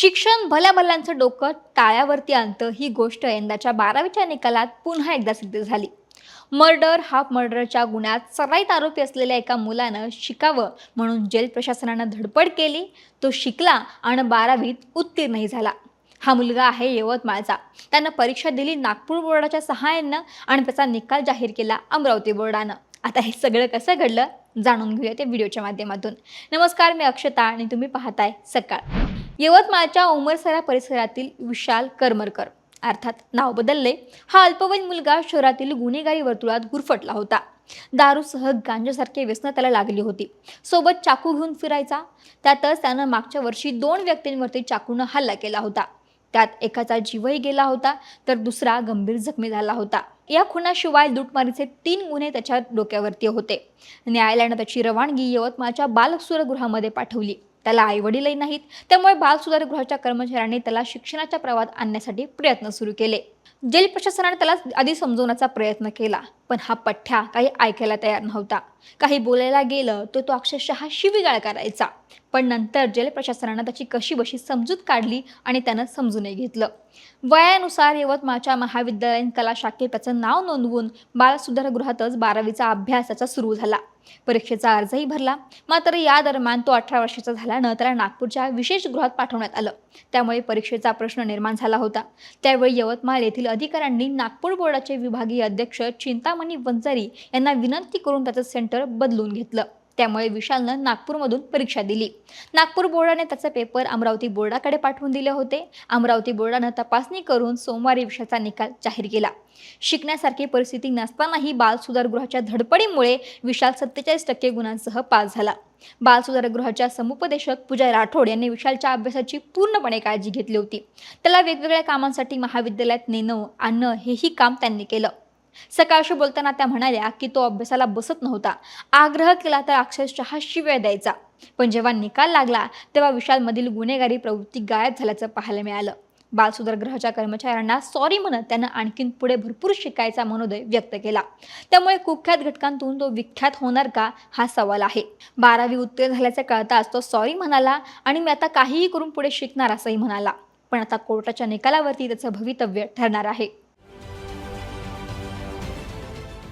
शिक्षण भल्या भल्यांचं डोकं टाळ्यावरती आणतं ही गोष्ट यंदाच्या बारावीच्या निकालात पुन्हा एकदा सिद्ध झाली. मर्डर हाफ मर्डरच्या गुन्ह्यात सराईत आरोपी असलेल्या एका मुलानं शिकावं म्हणून जेल प्रशासनानं धडपड केली. तो शिकला आणि बारावीत उत्तीर्णही झाला. हा मुलगा आहे यवतमाळचा त्यानं परीक्षा दिली नागपूर बोर्डाच्या सहाय्यानं आणि त्याचा निकाल जाहीर केला अमरावती बोर्डानं. आता हे सगळं कसं घडलं जाणून घेऊया त्या व्हिडिओच्या माध्यमातून. नमस्कार मी अक्षता आणि तुम्ही पाहताय सकाळ. यवतमाळच्या उमरसरा परिसरातील विशाल करमरकर. अर्थात नाव बदलले हा अल्पवयीन मुलगा शहरातील गुन्हेगारी वर्तुळात गुरफटला होता. दारूसह गांजासारखे व्यसन त्याला लागली होती. सोबत चाकू घेऊन फिरायचा. त्यातच त्यानं मागच्या वर्षी दोन व्यक्तींवरती चाकूनं हल्ला केला होता. त्यात एकाचा जीवही गेला होता तर दुसरा गंभीर जखमी झाला होता. या खुनाशिवाय लुटमारीचे तीन गुन्हे त्याच्या डोक्यावरती होते. न्यायालयानं त्याची रवानगी यवतमाळच्या बालसुरगृहामध्ये पाठवली. त्याला आईवडीलही नाहीत. त्यामुळे बालसुधारगृहाच्या कर्मचाऱ्यांनी त्याला शिक्षणाच्या प्रवाहात आणण्यासाठी प्रयत्न सुरू केले. जेल प्रशासनाने त्याला आधी समजवण्याचा प्रयत्न केला पण हा पठ्ठ्या काही ऐकायला तयार नव्हता. काही बोलायला गेलं तर तो अक्षरशः शिवीगाळ करायचा. पण नंतर जेल प्रशासनानं त्याची कशी बशी समजूत काढली आणि त्यानं समजूनही घेतलं. वयानुसार यवतमाळच्या महाविद्यालयीन कला शाखेत त्याचं नाव नोंदवून बालसुधारगृहातच बारावीचा अभ्यास त्याचा सुरू झाला. परीक्षेचा अर्जही भरला. मात्र या दरम्यान तो अठरा वर्षाचा झाल्यानं त्याला नागपूरच्या विशेष गृहात पाठवण्यात आलं. त्यामुळे परीक्षेचा प्रश्न निर्माण झाला होता. त्यावेळी यवतमाळ येथील अधिकाऱ्यांनी नागपूर बोर्डाचे विभागीय अध्यक्ष चिंतामणी वंजारी यांना विनंती करून त्याचं सेंटर बदलून घेतलं. त्यामुळे विशालनं नागपूरमधून परीक्षा दिली. नागपूर बोर्डाने त्याचे पेपर अमरावती बोर्डाकडे पाठवून दिले होते. अमरावती बोर्डानं तपासणी करून सोमवारी विषयाचा निकाल जाहीर केला. शिकण्यासारखी परिस्थिती नसतानाही बाल सुधारगृहाच्या धडपडीमुळे विशाल सत्तेचाळीस टक्के गुणांसह पास झाला. बाल सुधारगृहाच्या समुपदेशक पूजा राठोड यांनी विशालच्या अभ्यासाची पूर्णपणे काळजी घेतली होती. त्याला वेगवेगळ्या कामांसाठी महाविद्यालयात नेणं आणणं हेही काम त्यांनी केलं. सकाळशी बोलताना त्या म्हणाल्या की तो अभ्यासाला बसत नव्हता. आग्रह केला तर अक्षरशः शिव्या द्यायचा. पण जेव्हा निकाल लागला तेव्हा विशालमधील गुन्हेगारी प्रवृत्ती गायब झाल्याचं पाहायला मिळालं. बालसुधारगृहाच्या कर्मचाऱ्यांना सॉरी म्हणत त्यानं आणखीन पुढे भरपूर शिकायचा मनोदय व्यक्त केला. त्यामुळे कुख्यात घटकांतून तो विख्यात होणार का हा सवाल आहे. बारावी उत्तीर्ण झाल्याचं कळताच तो सॉरी म्हणाला आणि मी आता काहीही करून पुढे शिकणार असंही म्हणाला. पण आता कोर्टाच्या निकालावरती त्याचं भवितव्य ठरणार आहे.